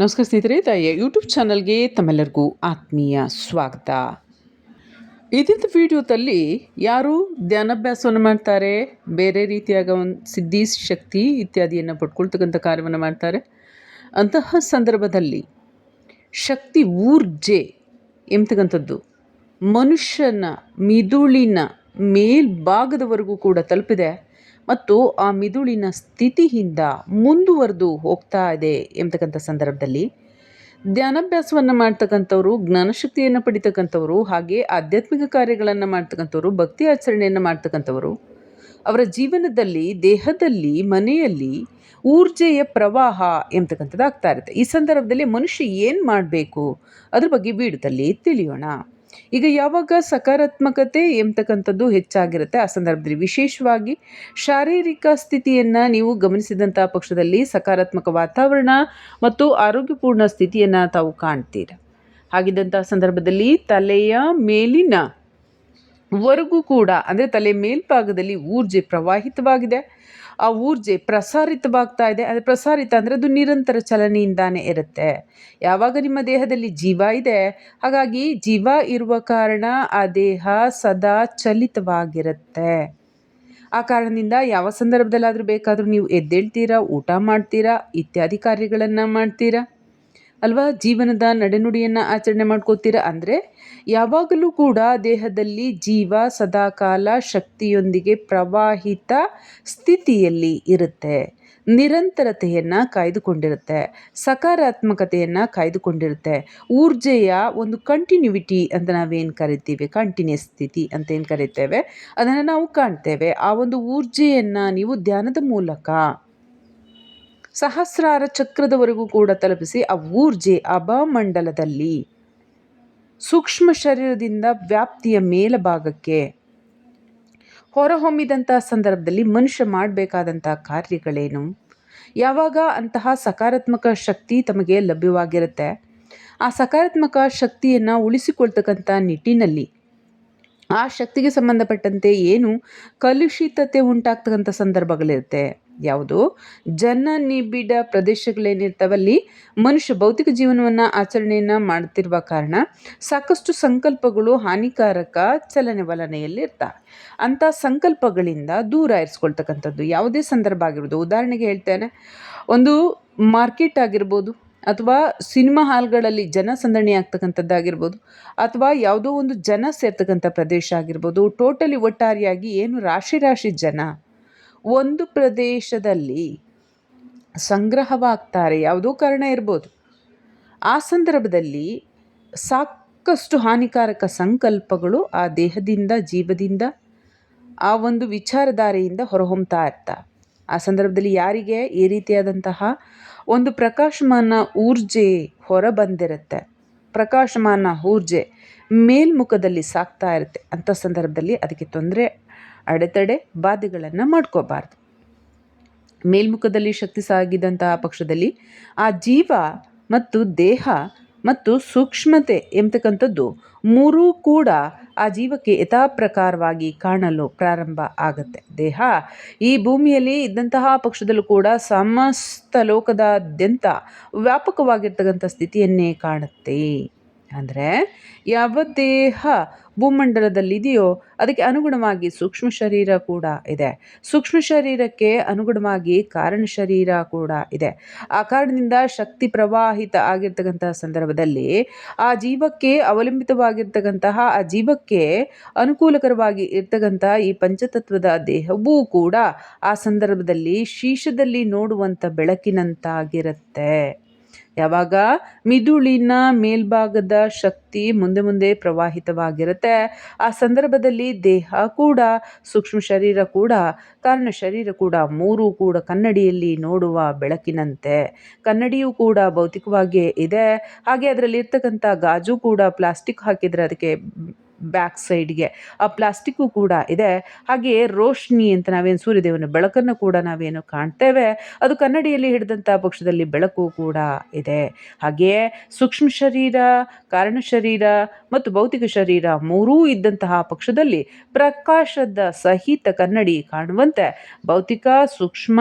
ನಮಸ್ಕಾರ ಸ್ನೇಹಿತರೆ ತಾಯಿಯ ಯೂಟ್ಯೂಬ್ ಚಾನಲ್ಗೆ ತಮ್ಮೆಲ್ಲರಿಗೂ ಆತ್ಮೀಯ ಸ್ವಾಗತ. ಇದರ ವಿಡಿಯೋದಲ್ಲಿ ಯಾರು ಧ್ಯಾನಾಭ್ಯಾಸವನ್ನು ಮಾಡ್ತಾರೆ, ಬೇರೆ ರೀತಿಯಾಗ ಒಂದು ಸಿದ್ಧಿ, ಶಕ್ತಿ ಇತ್ಯಾದಿಯನ್ನು ಪಡ್ಕೊಳ್ತಕ್ಕಂಥ ಕಾರ್ಯವನ್ನು ಮಾಡ್ತಾರೆ. ಅಂತಹ ಸಂದರ್ಭದಲ್ಲಿ ಶಕ್ತಿ ಊರ್ಜೆ ಎಂಬತಕ್ಕಂಥದ್ದು ಮನುಷ್ಯನ ಮಿದುಳಿನ ಮೇಲ್ಭಾಗದವರೆಗೂ ಕೂಡ ತಲುಪಿದೆ. ಮತ್ತು ಆ ಮಿದುಳಿನ ಸ್ಥಿತಿಯಿಂದ ಮುಂದುವರೆದು ಹೋಗ್ತಾ ಇದೆ ಎಂಬತಕ್ಕಂಥ ಸಂದರ್ಭದಲ್ಲಿ ಧ್ಯಾನಾಭ್ಯಾಸವನ್ನು ಮಾಡ್ತಕ್ಕಂಥವ್ರು, ಜ್ಞಾನಶಕ್ತಿಯನ್ನು ಪಡಿತಕ್ಕಂಥವ್ರು, ಹಾಗೆ ಆಧ್ಯಾತ್ಮಿಕ ಕಾರ್ಯಗಳನ್ನು ಮಾಡ್ತಕ್ಕಂಥವ್ರು, ಭಕ್ತಿ ಆಚರಣೆಯನ್ನು ಮಾಡ್ತಕ್ಕಂಥವ್ರು, ಅವರ ಜೀವನದಲ್ಲಿ, ದೇಹದಲ್ಲಿ, ಮನೆಯಲ್ಲಿ ಊರ್ಜೆಯ ಪ್ರವಾಹ ಎಂಬತಕ್ಕಂಥದ್ದು ಆಗ್ತಾ ಇರುತ್ತೆ. ಈ ಸಂದರ್ಭದಲ್ಲಿ ಮನುಷ್ಯ ಏನು ಮಾಡಬೇಕು? ಅದ್ರ ಬಗ್ಗೆ ಬೀಡದಲ್ಲಿ ತಿಳಿಯೋಣ. ಈಗ ಯಾವಾಗ ಸಕಾರಾತ್ಮಕತೆ ಎಂಬತಕ್ಕಂಥದ್ದು ಹೆಚ್ಚಾಗಿರುತ್ತೆ. ಆ ಸಂದರ್ಭದಲ್ಲಿ ವಿಶೇಷವಾಗಿ ಶಾರೀರಿಕ ಸ್ಥಿತಿಯನ್ನು ನೀವು ಗಮನಿಸಿದಂಥ ಪಕ್ಷದಲ್ಲಿ ಸಕಾರಾತ್ಮಕ ವಾತಾವರಣ ಮತ್ತು ಆರೋಗ್ಯಪೂರ್ಣ ಸ್ಥಿತಿಯನ್ನು ತಾವು ಕಾಣ್ತೀರ. ಹಾಗಿದ್ದಂಥ ಸಂದರ್ಭದಲ್ಲಿ ತಲೆಯ ಮೇಲಿನ ವರೆಗೂ ಕೂಡ, ಅಂದರೆ ತಲೆ ಮೇಲ್ಭಾಗದಲ್ಲಿ ಊರ್ಜೆ ಪ್ರವಾಹಿತವಾಗಿದೆ. ಆ ಊರ್ಜೆ ಪ್ರಸಾರಿತವಾಗ್ತಾ ಇದೆ. ಅದು ಪ್ರಸಾರಿತ ಅಂದರೆ ಅದು ನಿರಂತರ ಚಲನೆಯಿಂದಾನೇ ಇರುತ್ತೆ. ಯಾವಾಗ ನಿಮ್ಮ ದೇಹದಲ್ಲಿ ಜೀವ ಇದೆ, ಹಾಗಾಗಿ ಜೀವ ಇರುವ ಕಾರಣ ಆ ದೇಹ ಸದಾ ಚಲಿತವಾಗಿರುತ್ತೆ. ಆ ಕಾರಣದಿಂದ ಯಾವ ಸಂದರ್ಭದಲ್ಲಾದರೂ ಬೇಕಾದರೂ ನೀವು ಎದ್ದೇಳ್ತೀರಾ, ಊಟ ಮಾಡ್ತೀರಾ, ಇತ್ಯಾದಿ ಕಾರ್ಯಗಳನ್ನು ಮಾಡ್ತೀರಾ? ಅಲ್ವಾ? ಜೀವನದ ನಡೆನುಡಿಯನ್ನು ಆಚರಣೆ ಮಾಡ್ಕೋತೀರ? ಅಂದರೆ ಯಾವಾಗಲೂ ಕೂಡ ದೇಹದಲ್ಲಿ ಜೀವ, ಸದಾಕಾಲ ಶಕ್ತಿಯೊಂದಿಗೆ ಪ್ರವಾಹಿತ ಸ್ಥಿತಿಯಲ್ಲಿ ಇರುತ್ತೆ. ನಿರಂತರತೆಯನ್ನು ಕಾಯ್ದುಕೊಂಡಿರುತ್ತೆ. ಸಕಾರಾತ್ಮಕತೆಯನ್ನು ಕಾಯ್ದುಕೊಂಡಿರುತ್ತೆ. ಊರ್ಜೆಯ ಒಂದು ಕಂಟಿನ್ಯೂವಿಟಿ ಅಂತ ನಾವೇನು ಕರಿತೀವಿ? ಕಂಟಿನ್ಯೂಸ್ ಸ್ಥಿತಿ ಅಂತ ಏನು ಕರಿತೇವೆ? ಅದನ್ನು ನಾವು ಕಾಣ್ತೇವೆ. ಆ ಒಂದು ಊರ್ಜೆಯನ್ನು ನೀವು ಧ್ಯಾನದ ಮೂಲಕ ಸಹಸ್ರಾರ ಚಕ್ರದವರೆಗೂ ಕೂಡ ತಲುಪಿಸಿ ಆ ಊರ್ಜೆ ಅಭಮಂಡಲದಲ್ಲಿ ಸೂಕ್ಷ್ಮ ಶರೀರದಿಂದ ವ್ಯಾಪ್ತಿಯ ಮೇಲಭಾಗಕ್ಕೆ ಹೊರಹೊಮ್ಮಿದಂಥ ಸಂದರ್ಭದಲ್ಲಿ ಮನುಷ್ಯ ಮಾಡಬೇಕಾದಂಥ ಕಾರ್ಯಗಳೇನು? ಯಾವಾಗ ಅಂತಹ ಸಕಾರಾತ್ಮಕ ಶಕ್ತಿ ತಮಗೆ ಲಭ್ಯವಾಗಿರುತ್ತೆ? ಆ ಸಕಾರಾತ್ಮಕ ಶಕ್ತಿಯನ್ನು ಉಳಿಸಿಕೊಳ್ತಕ್ಕಂಥ ನಿಟ್ಟಿನಲ್ಲಿ ಆ ಶಕ್ತಿಗೆ ಸಂಬಂಧಪಟ್ಟಂತೆ ಏನು ಕಲುಷಿತತೆ ಉಂಟಾಗ್ತಕ್ಕಂಥ ಸಂದರ್ಭಗಳಿರುತ್ತೆ? ಯಾವುದು? ಜನ ನಿಬಿಡ ಪ್ರದೇಶಗಳೇನಿರ್ತಾವಲ್ಲಿ ಮನುಷ್ಯ ಭೌತಿಕ ಜೀವನವನ್ನು ಆಚರಣೆಯನ್ನು ಮಾಡ್ತಿರುವ ಕಾರಣ ಸಾಕಷ್ಟು ಸಂಕಲ್ಪಗಳು ಹಾನಿಕಾರಕ ಚಲನೆ ವಲನೆಯಲ್ಲಿ ಇರ್ತವೆ ಅಂಥ ಸಂಕಲ್ಪಗಳಿಂದ ದೂರ ಇರಿಸ್ಕೊಳ್ತಕ್ಕಂಥದ್ದು ಯಾವುದೇ ಸಂದರ್ಭ ಆಗಿರ್ಬೋದು. ಉದಾಹರಣೆಗೆ ಹೇಳ್ತೇನೆ, ಒಂದು ಮಾರ್ಕೆಟ್ ಆಗಿರ್ಬೋದು ಅಥವಾ ಸಿನಿಮಾ ಹಾಲ್ಗಳಲ್ಲಿ ಜನ ಸಂದಣಿ ಆಗ್ತಕ್ಕಂಥದ್ದಾಗಿರ್ಬೋದು ಅಥವಾ ಯಾವುದೋ ಒಂದು ಜನ ಸೇರ್ತಕ್ಕಂಥ ಪ್ರದೇಶ ಆಗಿರ್ಬೋದು, ಟೋಟಲಿ ಒಟ್ಟಾರೆಯಾಗಿ ಏನು ರಾಶಿ ರಾಶಿ ಜನ ಒಂದು ಪ್ರದೇಶದಲ್ಲಿ ಸಂಗ್ರಹವಾಗ್ತಾರೆ. ಯಾವುದೋ ಕಾರಣ ಇರ್ಬೋದು. ಆ ಸಂದರ್ಭದಲ್ಲಿ ಸಾಕಷ್ಟು ಹಾನಿಕಾರಕ ಸಂಕಲ್ಪಗಳು ಆ ದೇಹದಿಂದ, ಜೀವದಿಂದ, ಆ ಒಂದು ವಿಚಾರಧಾರೆಯಿಂದ ಹೊರಹೊಮ್ತಾ ಇರ್ತಾ. ಆ ಸಂದರ್ಭದಲ್ಲಿ ಯಾರಿಗೆ ಈ ರೀತಿಯಾದಂತಹ ಒಂದು ಪ್ರಕಾಶಮಾನ ಊರ್ಜೆ ಹೊರ ಬಂದಿರುತ್ತೆ ಪ್ರಕಾಶಮಾನ ಊರ್ಜೆ ಮೇಲ್ಮುಖದಲ್ಲಿ ಸಾಕ್ತಾ ಇರುತ್ತೆ. ಅಂಥ ಸಂದರ್ಭದಲ್ಲಿ ಅದಕ್ಕೆ ತೊಂದರೆ ಅಡೆತಡೆ ಬಾಧೆಗಳನ್ನು ಮಾಡ್ಕೋಬಾರ್ದು. ಮೇಲ್ಮುಖದಲ್ಲಿ ಶಕ್ತಿ ಸಾಗಿದಂತಹ ಪಕ್ಷದಲ್ಲಿ ಆ ಜೀವ ಮತ್ತು ದೇಹ ಮತ್ತು ಸೂಕ್ಷ್ಮತೆ ಎಂಬತಕ್ಕಂಥದ್ದು ಮೂರೂ ಕೂಡ ಆ ಜೀವಕ್ಕೆ ಯಥಾಪ್ರಕಾರವಾಗಿ ಕಾಣಲು ಪ್ರಾರಂಭ ಆಗುತ್ತೆ. ದೇಹ ಈ ಭೂಮಿಯಲ್ಲಿ ಇದ್ದಂತಹ ಪಕ್ಷದಲ್ಲೂ ಕೂಡ ಸಮಸ್ತ ಲೋಕದಾದ್ಯಂತ ವ್ಯಾಪಕವಾಗಿರ್ತಕ್ಕಂಥ ಸ್ಥಿತಿಯನ್ನೇ ಕಾಣುತ್ತೆ. ಅಂದರೆ, ಯಾವ ದೇಹ ಭೂಮಂಡಲದಲ್ಲಿದೆಯೋ ಅದಕ್ಕೆ ಅನುಗುಣವಾಗಿ ಸೂಕ್ಷ್ಮ ಶರೀರ ಕೂಡ ಇದೆ. ಸೂಕ್ಷ್ಮ ಶರೀರಕ್ಕೆ ಅನುಗುಣವಾಗಿ ಕಾರಣ ಶರೀರ ಕೂಡ ಇದೆ. ಆ ಕಾರಣದಿಂದ ಶಕ್ತಿ ಪ್ರವಾಹಿತ ಆಗಿರ್ತಕ್ಕಂತಹ ಸಂದರ್ಭದಲ್ಲಿ ಆ ಜೀವಕ್ಕೆ ಅವಲಂಬಿತವಾಗಿರ್ತಕ್ಕಂತಹ, ಆ ಜೀವಕ್ಕೆ ಅನುಕೂಲಕರವಾಗಿ ಇರ್ತಕ್ಕಂತಹ ಈ ಪಂಚತತ್ವದ ದೇಹವೂ ಕೂಡ ಆ ಸಂದರ್ಭದಲ್ಲಿ ಶೀಶದಲ್ಲಿ ನೋಡುವಂಥ ಬೆಳಕಿನಂತಾಗಿರುತ್ತೆ. ಯಾವಾಗ? ಮಿದುಳಿನ ಮೇಲ್ಭಾಗದ ಶಕ್ತಿ ಮುಂದೆ ಮುಂದೆ ಪ್ರವಾಹಿತವಾಗಿರುತ್ತೆ. ಆ ಸಂದರ್ಭದಲ್ಲಿ ದೇಹ ಕೂಡ, ಸೂಕ್ಷ್ಮ ಶರೀರ ಕೂಡ, ಕಾರಣ ಶರೀರ ಕೂಡ ಮೂರು ಕೂಡ ಕನ್ನಡಿಯಲ್ಲಿ ನೋಡುವ ಬೆಳಕಿನಂತೆ. ಕನ್ನಡಿಯೂ ಕೂಡ ಭೌತಿಕವಾಗಿಯೇ ಇದೆ. ಹಾಗೆ ಅದರಲ್ಲಿರ್ತಕ್ಕಂಥ ಗಾಜು ಕೂಡ ಪ್ಲಾಸ್ಟಿಕ್ ಹಾಕಿದರೆ ಅದಕ್ಕೆ ಬ್ಯಾಕ್ ಸೈಡ್ಗೆ ಆ ಪ್ಲಾಸ್ಟಿಕ್ಕು ಕೂಡ ಇದೆ. ಹಾಗೆಯೇ ರೋಶ್ನಿ ಅಂತ ನಾವೇನು ಸೂರ್ಯದೇವನ ಬೆಳಕನ್ನು ಕೂಡ ನಾವೇನು ಕಾಣ್ತೇವೆ. ಅದು ಕನ್ನಡಿಯಲ್ಲಿ ಹಿಡಿದಂಥ ಪಕ್ಷದಲ್ಲಿ ಬೆಳಕು ಕೂಡ ಇದೆ. ಹಾಗೆಯೇ ಸೂಕ್ಷ್ಮ ಶರೀರ, ಕಾರಣ ಶರೀರ ಮತ್ತು ಭೌತಿಕ ಶರೀರ ಮೂರೂ ಇದ್ದಂತಹ ಪಕ್ಷದಲ್ಲಿ ಪ್ರಕಾಶದ ಸಹಿತ ಕನ್ನಡಿ ಕಾಣುವಂತೆ ಭೌತಿಕ, ಸೂಕ್ಷ್ಮ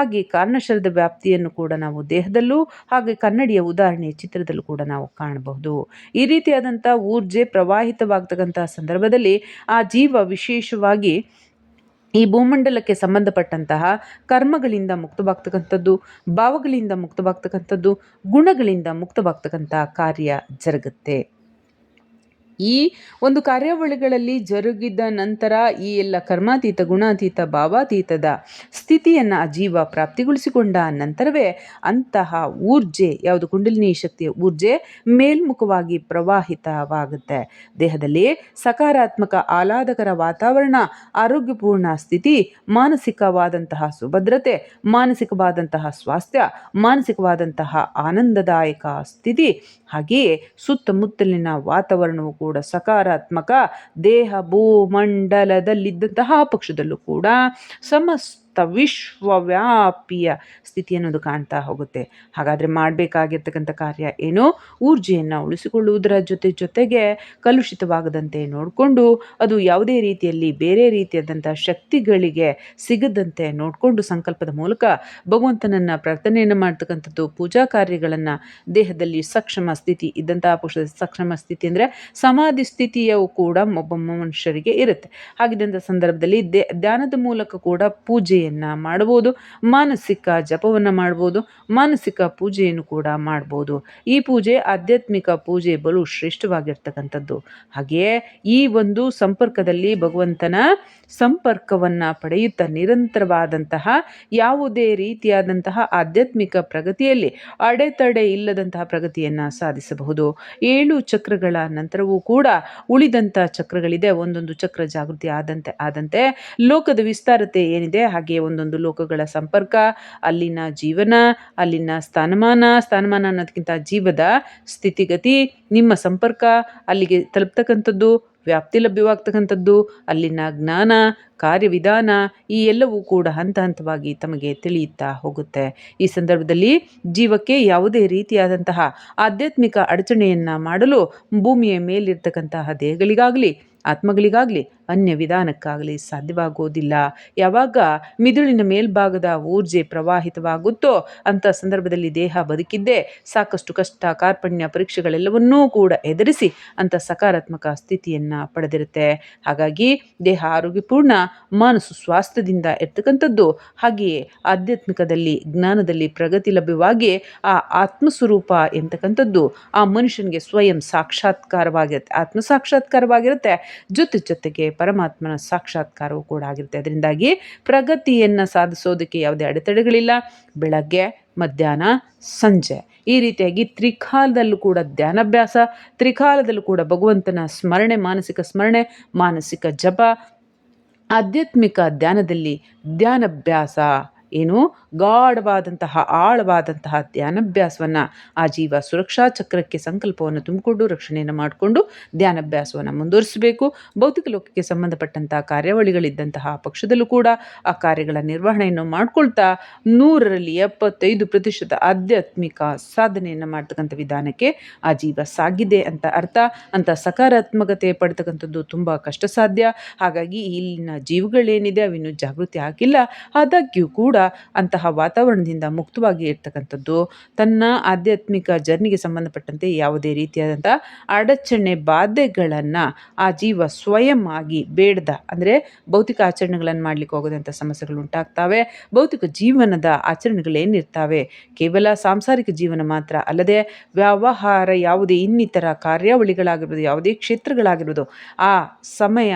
ಹಾಗೆ ಕಾರಣಶರದ ವ್ಯಾಪ್ತಿಯನ್ನು ಕೂಡ ನಾವು ದೇಹದಲ್ಲೂ ಹಾಗೆ ಕನ್ನಡಿಯ ಉದಾಹರಣೆ ಚಿತ್ರದಲ್ಲೂ ಕೂಡ ನಾವು ಕಾಣಬಹುದು. ಈ ರೀತಿಯಾದಂಥ ಊರ್ಜೆ ಪ್ರವಾಹಿತವಾಗ್ತಕ್ಕಂತಹ ಸಂದರ್ಭದಲ್ಲಿ ಆ ಜೀವ ವಿಶೇಷವಾಗಿ ಈ ಭೂಮಂಡಲಕ್ಕೆ ಸಂಬಂಧಪಟ್ಟಂತಹ ಕರ್ಮಗಳಿಂದ ಮುಕ್ತವಾಗ್ತಕ್ಕಂಥದ್ದು, ಭಾವಗಳಿಂದ ಮುಕ್ತವಾಗ್ತಕ್ಕಂಥದ್ದು, ಗುಣಗಳಿಂದ ಮುಕ್ತವಾಗ್ತಕ್ಕಂತಹ ಕಾರ್ಯ ಜರುಗುತ್ತೆ. ಈ ಒಂದು ಕಾರ್ಯಾವಳಿಗಳಲ್ಲಿ ಜರುಗಿದ ನಂತರ ಈ ಎಲ್ಲ ಕರ್ಮಾತೀತ, ಗುಣಾತೀತ, ಭಾವಾತೀತದ ಸ್ಥಿತಿಯನ್ನು ಆ ಜೀವ ಪ್ರಾಪ್ತಿಗೊಳಿಸಿಕೊಂಡ ನಂತರವೇ ಅಂತಹ ಊರ್ಜೆ, ಯಾವುದು ಕುಂಡಲಿನಿ ಶಕ್ತಿಯ ಊರ್ಜೆ, ಮೇಲ್ಮುಖವಾಗಿ ಪ್ರವಾಹಿತವಾಗುತ್ತೆ. ದೇಹದಲ್ಲಿ ಸಕಾರಾತ್ಮಕ, ಆಹ್ಲಾದಕರ ವಾತಾವರಣ, ಆರೋಗ್ಯಪೂರ್ಣ ಸ್ಥಿತಿ, ಮಾನಸಿಕವಾದಂತಹ ಸುಭದ್ರತೆ, ಮಾನಸಿಕವಾದಂತಹ ಸ್ವಾಸ್ಥ್ಯ, ಮಾನಸಿಕವಾದಂತಹ ಆನಂದದಾಯಕ ಸ್ಥಿತಿ, ಹಾಗೆಯೇ ಸುತ್ತಮುತ್ತಲಿನ ವಾತಾವರಣವು ಕೂಡ ಸಕಾರಾತ್ಮಕ ದೇಹ ಭೂಮಂಡಲದಲ್ಲಿದ್ದಂತಹ ಪಕ್ಷದಲ್ಲೂ ಕೂಡ ಸಮಸ್ತ ವಿಶ್ವವ್ಯಾಪಿಯ ಸ್ಥಿತಿ ಅನ್ನೋದು ಕಾಣ್ತಾ ಹೋಗುತ್ತೆ. ಹಾಗಾದರೆ ಮಾಡಬೇಕಾಗಿರ್ತಕ್ಕಂಥ ಕಾರ್ಯ ಏನು? ಊರ್ಜೆಯನ್ನು ಉಳಿಸಿಕೊಳ್ಳುವುದರ ಜೊತೆ ಜೊತೆಗೆ ಕಲುಷಿತವಾಗದಂತೆ ನೋಡಿಕೊಂಡು, ಅದು ಯಾವುದೇ ರೀತಿಯಲ್ಲಿ ಬೇರೆ ರೀತಿಯಾದಂಥ ಶಕ್ತಿಗಳಿಗೆ ಸಿಗದಂತೆ ನೋಡಿಕೊಂಡು ಸಂಕಲ್ಪದ ಮೂಲಕ ಭಗವಂತನನ್ನು ಪ್ರಾರ್ಥನೆಯನ್ನು ಮಾಡ್ತಕ್ಕಂಥದ್ದು, ಪೂಜಾ ಕಾರ್ಯಗಳನ್ನು ದೇಹದಲ್ಲಿ ಸಕ್ಷಮ ಸ್ಥಿತಿ ಇದ್ದಂಥ ಪುರುಷ ಸಕ್ಷಮ ಸ್ಥಿತಿ ಅಂದರೆ ಸಮಾಧಿ ಸ್ಥಿತಿಯು ಕೂಡ ಒಬ್ಬ ಮನುಷ್ಯರಿಗೆ ಇರುತ್ತೆ. ಹಾಗಿದ್ದಂಥ ಸಂದರ್ಭದಲ್ಲಿ ದೇ, ಧ್ಯಾನದ ಮೂಲಕ ಕೂಡ ಪೂಜೆಯನ್ನು ಮಾಡಬಹುದು ಮಾನಸಿಕ ಜಪವನ್ನು ಮಾಡ್ಬೋದು, ಮಾನಸಿಕ ಪೂಜೆಯನ್ನು ಕೂಡ ಮಾಡ್ಬೋದು. ಈ ಪೂಜೆ ಆಧ್ಯಾತ್ಮಿಕ ಪೂಜೆ ಬಲು ಶ್ರೇಷ್ಠವಾಗಿರ್ತಕ್ಕಂಥದ್ದು. ಹಾಗೆಯೇ ಈ ಒಂದು ಸಂಪರ್ಕದಲ್ಲಿ ಭಗವಂತನ ಸಂಪರ್ಕವನ್ನು ಪಡೆಯುತ್ತಾ ನಿರಂತರವಾದಂತಹ ಯಾವುದೇ ರೀತಿಯಾದಂತಹ ಆಧ್ಯಾತ್ಮಿಕ ಪ್ರಗತಿಯಲ್ಲಿ ಅಡೆತಡೆ ಇಲ್ಲದಂತಹ ಪ್ರಗತಿಯನ್ನು ಸಾಧಿಸಬಹುದು. ಏಳು ಚಕ್ರಗಳ ನಂತರವೂ ಕೂಡ ಉಳಿದಂಥ ಚಕ್ರಗಳಿದೆ. ಒಂದೊಂದು ಚಕ್ರ ಜಾಗೃತಿ ಆದಂತೆ ಆದಂತೆ ಲೋಕದ ವಿಸ್ತಾರತೆ ಏನಿದೆ, ಹಾಗೆ ಒಂದೊಂದು ಲೋಕಗಳ ಸಂಪರ್ಕ, ಅಲ್ಲಿನ ಜೀವನ, ಅಲ್ಲಿನ ಸ್ಥಾನಮಾನ ಸ್ಥಾನಮಾನ ಅನ್ನೋದಕ್ಕಿಂತ ಜೀವದ ಸ್ಥಿತಿಗತಿ, ನಿಮ್ಮ ಸಂಪರ್ಕ, ಅಲ್ಲಿಗೆ ತಲುಪ್ತಕ್ಕಂಥದ್ದು, ವ್ಯಾಪ್ತಿ ಲಭ್ಯವಾಗ್ತಕ್ಕಂಥದ್ದು, ಅಲ್ಲಿನ ಜ್ಞಾನ, ಕಾರ್ಯವಿಧಾನ, ಈ ಎಲ್ಲವೂ ಕೂಡ ಹಂತ ಹಂತವಾಗಿ ತಮಗೆ ತಿಳಿಯುತ್ತಾ ಹೋಗುತ್ತೆ. ಈ ಸಂದರ್ಭದಲ್ಲಿ ಜೀವಕ್ಕೆ ಯಾವುದೇ ರೀತಿಯಾದಂತಹ ಆಧ್ಯಾತ್ಮಿಕ ಅಡಚಣೆಯನ್ನು ಮಾಡಲು ಭೂಮಿಯ ಮೇಲಿರ್ತಕ್ಕಂತಹ ದೇಹಗಳಿಗಾಗಲಿ, ಆತ್ಮಗಳಿಗಾಗಲಿ ಅನ್ಯ ವಿಧಾನಕ್ಕಾಗಲಿ ಸಾಧ್ಯವಾಗುವುದಿಲ್ಲ ಯಾವಾಗ ಮಿದುಳಿನ ಮೇಲ್ಭಾಗದ ಊರ್ಜೆ ಪ್ರವಾಹಿತವಾಗುತ್ತೋ ಅಂಥ ಸಂದರ್ಭದಲ್ಲಿ ದೇಹ ಬದುಕಿದ್ದೇ ಸಾಕಷ್ಟು ಕಷ್ಟ ಕಾರ್ಪಣ್ಯ ಪರೀಕ್ಷೆಗಳೆಲ್ಲವನ್ನೂ ಕೂಡ ಎದುರಿಸಿ ಅಂಥ ಸಕಾರಾತ್ಮಕ ಸ್ಥಿತಿಯನ್ನು ಪಡೆದಿರುತ್ತೆ. ಹಾಗಾಗಿ ದೇಹ ಆರೋಗ್ಯಪೂರ್ಣ ಮನಸ್ಸು ಸ್ವಾಸ್ಥ್ಯದಿಂದ ಇರ್ತಕ್ಕಂಥದ್ದು ಹಾಗೆಯೇ ಆಧ್ಯಾತ್ಮಿಕದಲ್ಲಿ, ಜ್ಞಾನದಲ್ಲಿ ಪ್ರಗತಿ ಲಭ್ಯವಾಗಿ ಆ ಆತ್ಮಸ್ವರೂಪ ಎಂತಕ್ಕಂಥದ್ದು ಆ ಮನುಷ್ಯನಿಗೆ ಸ್ವಯಂ ಸಾಕ್ಷಾತ್ಕಾರವಾಗಿರುತ್ತೆ ಆತ್ಮ ಸಾಕ್ಷಾತ್ಕಾರವಾಗಿರುತ್ತೆ ಜೊತೆ ಜೊತೆಗೆ ಪರಮಾತ್ಮನ ಸಾಕ್ಷಾತ್ಕಾರವೂ ಕೂಡ ಆಗಿರುತ್ತೆ. ಅದರಿಂದಾಗಿ ಪ್ರಗತಿಯನ್ನು ಸಾಧಿಸೋದಕ್ಕೆ ಯಾವುದೇ ಅಡೆತಡೆಗಳಿಲ್ಲ. ಬೆಳಗ್ಗೆ, ಮಧ್ಯಾಹ್ನ, ಸಂಜೆ. ಈ ರೀತಿಯಾಗಿ ತ್ರಿಕಾಲದಲ್ಲೂ ಕೂಡ ಧ್ಯಾನಾಭ್ಯಾಸ, ತ್ರಿಕಾಲದಲ್ಲೂ ಕೂಡ ಭಗವಂತನ ಸ್ಮರಣೆ, ಮಾನಸಿಕ ಸ್ಮರಣೆ, ಮಾನಸಿಕ ಜಪ, ಆಧ್ಯಾತ್ಮಿಕ ಧ್ಯಾನದಲ್ಲಿ ಧ್ಯಾನಾಭ್ಯಾಸ ಏನು? ಗಾಢವಾದಂತಹ, ಆಳವಾದಂತಹ ಧ್ಯಾನಾಭ್ಯಾಸವನ್ನು ಆ ಜೀವ ಸುರಕ್ಷಾ ಚಕ್ರಕ್ಕೆ ಸಂಕಲ್ಪವನ್ನು ತುಂಬಿಕೊಂಡು ರಕ್ಷಣೆಯನ್ನು ಮಾಡಿಕೊಂಡು ಧ್ಯಾನಭ್ಯಾಸವನ್ನು ಮುಂದುವರಿಸಬೇಕು. ಭೌತಿಕ ಲೋಕಕ್ಕೆ ಸಂಬಂಧಪಟ್ಟಂತಹ ಕಾರ್ಯಾವಳಿಗಳಿದ್ದಂತಹ ಪಕ್ಷದಲ್ಲೂ ಕೂಡ ಆ ಕಾರ್ಯಗಳ ನಿರ್ವಹಣೆಯನ್ನು ಮಾಡಿಕೊಳ್ತಾ ನೂರರಲ್ಲಿ ಎಪ್ಪತ್ತೈದು ಪ್ರತಿಶತ ಆಧ್ಯಾತ್ಮಿಕ ಸಾಧನೆಯನ್ನು ಮಾಡ್ತಕ್ಕಂಥ ವಿಧಾನಕ್ಕೆ ಆ ಜೀವ ಸಾಗಿದೆ ಅಂತ ಅರ್ಥ. ಅಂತ ಸಕಾರಾತ್ಮಕತೆ ಪಡ್ತಕ್ಕಂಥದ್ದು ತುಂಬ ಕಷ್ಟ ಸಾಧ್ಯ ಹಾಗಾಗಿ ಇಲ್ಲಿನ ಜೀವಗಳೇನಿದೆ ಅವಿನ್ನೂ ಜಾಗೃತಿ ಆಗಿಲ್ಲ. ಆದಾಗ್ಯೂ ಕೂಡ ಅಂತಹ ವಾತಾವರಣದಿಂದ ಮುಕ್ತವಾಗಿ ಇರ್ತಕ್ಕಂಥದ್ದು. ತನ್ನ ಆಧ್ಯಾತ್ಮಿಕ ಜರ್ನಿಗೆ ಸಂಬಂಧಪಟ್ಟಂತೆ ಯಾವುದೇ ರೀತಿಯಾದಂಥ ಅಡಚಣೆ ಬಾಧೆಗಳನ್ನು ಆ ಜೀವ ಸ್ವಯಂ ಆಗಿ ಬೇಡದ. ಅಂದರೆ ಭೌತಿಕ ಆಚರಣೆಗಳನ್ನು ಮಾಡಲಿಕ್ಕೆ ಹೋಗೋದಂಥ ಸಮಸ್ಯೆಗಳು ಉಂಟಾಗ್ತವೆ. ಭೌತಿಕ ಜೀವನದ ಆಚರಣೆಗಳೇನಿರ್ತಾವೆ? ಕೇವಲ ಸಾಂಸಾರಿಕ ಜೀವನ ಮಾತ್ರ ಅಲ್ಲದೆ ವ್ಯವಹಾರ ಯಾವುದೇ ಇನ್ನಿತರ ಕಾರ್ಯಾವಳಿಗಳಾಗಿರ್ಬೋದು, ಯಾವುದೇ ಕ್ಷೇತ್ರಗಳಾಗಿರ್ಬೋದು, ಆ ಸಮಯ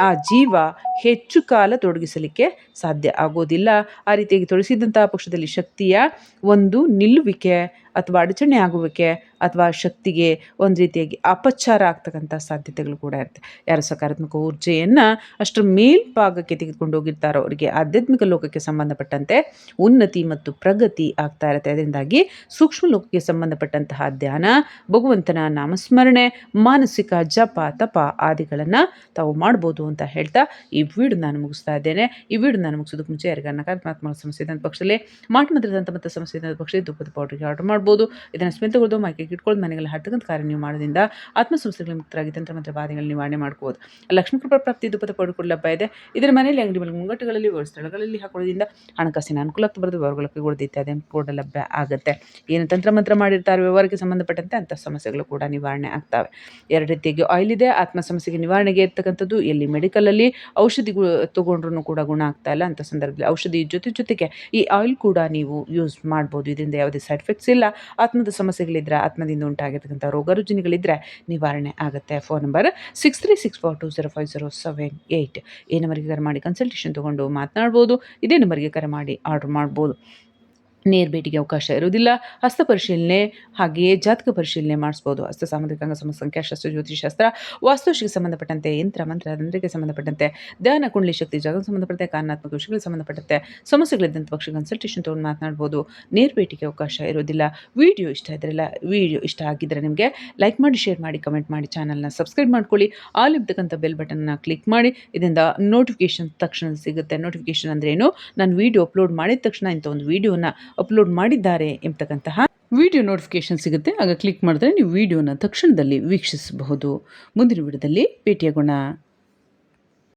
ಆ ಜೀವ ಹೆಚ್ಚು ಕಾಲ ತೊಡಗಿಸಲಿಕ್ಕೆ ಸಾಧ್ಯ ಆಗೋದಿಲ್ಲ. ಆ ರೀತಿಯಾಗಿ ತೊಡಗಿಸಿದಂತಹ ಪಕ್ಷದಲ್ಲಿ ಶಕ್ತಿಯ ಒಂದು ನಿಲ್ಲುವಿಕೆ ಅಥವಾ ಅಡಚಣೆ ಆಗುವಿಕೆ ಅಥವಾ ಶಕ್ತಿಗೆ ಒಂದು ರೀತಿಯಾಗಿ ಅಪಚಾರ ಆಗ್ತಕ್ಕಂಥ ಸಾಧ್ಯತೆಗಳು ಕೂಡ ಇರುತ್ತೆ. ಯಾರು ಸಕಾರಾತ್ಮಕ ಊರ್ಜೆಯನ್ನು ಅಷ್ಟರ ಮೇಲ್ಭಾಗಕ್ಕೆ ತೆಗೆದುಕೊಂಡು ಹೋಗಿರ್ತಾರೋ ಅವರಿಗೆ ಆಧ್ಯಾತ್ಮಿಕ ಲೋಕಕ್ಕೆ ಸಂಬಂಧಪಟ್ಟಂತೆ ಉನ್ನತಿ ಮತ್ತು ಪ್ರಗತಿ ಆಗ್ತಾ ಇರುತ್ತೆ. ಅದರಿಂದಾಗಿ ಸೂಕ್ಷ್ಮ ಲೋಕಕ್ಕೆ ಸಂಬಂಧಪಟ್ಟಂತಹ ಧ್ಯಾನ, ಭಗವಂತನ ನಾಮಸ್ಮರಣೆ, ಮಾನಸಿಕ ಜಪ, ತಪ ಆದಿಗಳನ್ನು ತಾವು ಮಾಡ್ಬೋದು ಅಂತ ಹೇಳ್ತಾ ಈ ವಿಡಿಯೋ ನಾನು ಮುಗಿಸ್ತಾ ಇದ್ದೇನೆ. ಈ ವಿಡಿಯೋ ನಾನು ಮುಗಿಸೋದಕ್ಕೆ ಮುಂಚೆ ಯಾರಿಗಾರ ನಕಾರಾತ್ಮಕ ಸಮಸ್ಯೆ ಇದ್ದಂಥ ಪಕ್ಷದಲ್ಲಿ ಮಾಟ ಮಾತ್ರ ಮತ್ತು ಸಮಸ್ಯೆ ಇದ್ದಂಥ ಪಕ್ಷದಲ್ಲಿ ದುಃಖದ ಪೌಡ್ರಿಗೆ ಆರ್ಡರ್ ಮಾಡ್ಬೋದು. ಮಾಡ್ಬೋದು. ಇದನ್ನು ಸ್ಮಿತಗೊಳ್ದು ಮೈಕೆಗೆ ಇಟ್ಕೊಳ್ಳೋದು ಮನೆಗೆಲ್ಲ ಹಟ್ಟಕ್ಕಂಥ ಕಾರ್ಯ ನೀವು ಮಾಡೋದ್ರಿಂದ ಆತ್ಮಸಂಸ್ಥೆಗಳಿಗೆ ಮುಕ್ತರಾಗಿ ತಂತ್ರ ಮಂತ್ರ ಬಾಧೆಗಳನ್ನು ನಿವಾರಣೆ ಮಾಡ್ಕೋಬೋದು. ಲಕ್ಷ್ಮೀ ಕೃಪಾ ಪ್ರಾಪ್ತಿ ದುಪ್ಪದ ಪಡೆದುಕೊಳ್ಳ ಲಭ್ಯ ಇದೆ. ಇದರ ಮನೆಯಲ್ಲಿ ಅಂಗಡಿ ಮೇಲೆ ಮುಂಗಟ್ಟುಗಳಲ್ಲಿ ಸ್ಥಳಗಳಲ್ಲಿ ಹಾಕೊಳ್ಳೋದ್ರಿಂದ ಹಣಕಾಸಿನ ಅನುಕೂಲ ಬರೆದು ವ್ಯವಹಾರಗಳಿಗೆ ಕೂಡ ಇತ್ಯಾದಿ ಕೂಡ ಲಭ್ಯ ಆಗುತ್ತೆ. ಏನು ತಂತ್ರ ಮಂತ್ರ ಮಾಡಿರ್ತಾರೆ, ವ್ಯವಹಾರಕ್ಕೆ ಸಂಬಂಧಪಟ್ಟಂತೆ ಅಂಥ ಸಮಸ್ಯೆಗಳು ಕೂಡ ನಿವಾರಣೆ ಆಗ್ತವೆ. ಎರಡು ರೀತಿಯಾಗಿ ಆಯಿಲ್ ಇದೆ. ಆತ್ಮ ಸಮಸ್ಯೆಗೆ ನಿವಾರಣೆಗೆ ಇರ್ತಕ್ಕಂಥದ್ದು ಎಲ್ಲಿ ಮೆಡಿಕಲಲ್ಲಿ ಔಷಧಿ ತಗೊಂಡ್ರೂ ಕೂಡ ಗುಣ ಆಗ್ತಾ ಇಲ್ಲ. ಅಂಥ ಸಂದರ್ಭದಲ್ಲಿ ಔಷಧಿ ಜೊತೆ ಜೊತೆಗೆ ಈ ಆಯಿಲ್ ಕೂಡ ನೀವು ಯೂಸ್ ಮಾಡ್ಬೋದು. ಇದರಿಂದ ಯಾವುದೇ ಸೈಡ್ ಎಫೆಕ್ಟ್ಸ್ ಇಲ್ಲ. ಆತ್ಮದ ಸಮಸ್ಯೆಗಳಿದ್ರೆ, ಆತ್ಮದಿಂದ ಉಂಟಾಗಿರ್ತಕ್ಕಂಥ ರೋಗ ರುಜಿನಗಳಿದ್ರೆ ನಿವಾರಣೆ ಆಗುತ್ತೆ. Phone number six three six four two zero five zero seven eight ಈ ನಂಬರ್ಗೆ ಕರೆ ಮಾಡಿ ಕನ್ಸಲ್ಟೇಷನ್ ತೊಗೊಂಡು ಮಾತನಾಡ್ಬೋದು. ಇದೇ ನಂಬರ್ಗೆ ಕರೆ ಮಾಡಿ ಆರ್ಡ್ರ್ ಮಾಡ್ಬೋದು. ನೇರ ಭೇಟಿಗೆ ಅವಕಾಶ ಇರುವುದಿಲ್ಲ. ಹಸ್ತ ಪರಿಶೀಲನೆ ಹಾಗೆಯೇ ಜಾತಕ ಪರಿಶೀಲನೆ ಮಾಡಿಸ್ಬೋದು. ಹಸ್ತ ಸಾಮಾಜಿಕ ಅಂಗ ಸಂಖ್ಯಾಶಾಸ್ತ್ರ ಜ್ಯೋತಿಷಾಸ್ತ್ರ ವಾಸ್ತುಶಿಗೆ ಸಂಬಂಧಪಟ್ಟಂತೆ ಯಂತ್ರ, ಮಂತ್ರ ತಂತ್ರಕ್ಕೆ ಸಂಬಂಧಪಟ್ಟಂತೆ ಧ್ಯಾನ, ಕುಂಡಲಿ ಶಕ್ತಿ ಜಾಗಕ್ಕೆ ಸಂಬಂಧಪಟ್ಟಂತೆ ಕಾರಣಾತ್ಮಕ ವಿಷಯಗಳಿಗೆ ಸಂಬಂಧಪಟ್ಟಂತೆ ಸಮಸ್ಯೆಗಳಿದ್ದಂಥ ಪಕ್ಷ ಕನ್ಸಲ್ಟೇಷನ್ ತೊಗೊಂಡು ಮಾತನಾಡ್ಬೋದು. ನೇರ ಭೇಟಿಗೆ ಅವಕಾಶ ಇರೋದಿಲ್ಲ ವಿಡಿಯೋ ಇಷ್ಟ ಇದ್ರಲ್ಲ ವಿಡಿಯೋ ಇಷ್ಟ ಆಗಿದ್ದರೆ ನಿಮಗೆ ಲೈಕ್ ಮಾಡಿ, ಶೇರ್ ಮಾಡಿ, ಕಮೆಂಟ್ ಮಾಡಿ, ಚಾನಲ್ನ ಸಬ್ಸ್ಕ್ರೈಬ್ ಮಾಡ್ಕೊಳ್ಳಿ. ಇರ್ತಕ್ಕಂಥ ಬೆಲ್ ಬಟನ್ನ ಕ್ಲಿಕ್ ಮಾಡಿ, ಇದರಿಂದ ನೋಟಿಫಿಕೇಶನ್ ತಕ್ಷಣ ಸಿಗುತ್ತೆ. ನೋಟಿಫಿಕೇಶನ್ ಅಂದ್ರೆ ಏನು? ನಾನು ವಿಡಿಯೋ ಅಪ್ಲೋಡ್ ಮಾಡಿದ ತಕ್ಷಣ ಇಂಥ ಒಂದು ವಿಡಿಯೋನ ಅಪ್ಲೋಡ್ ಮಾಡಿದ್ದಾರೆ ಎಂಬತಕ್ಕಂತಹ ವಿಡಿಯೋ ನೋಟಿಫಿಕೇಶನ್ ಸಿಗುತ್ತೆ. ಆಗ ಕ್ಲಿಕ್ ಮಾಡಿದ್ರೆ ನೀವು ವಿಡಿಯೋನ ತಕ್ಷಣದಲ್ಲಿ ವೀಕ್ಷಿಸಬಹುದು. ಮುಂದಿನ ವಿಡಿಯೋದಲ್ಲಿ ಭೇಟಿಯಾಗೋಣ.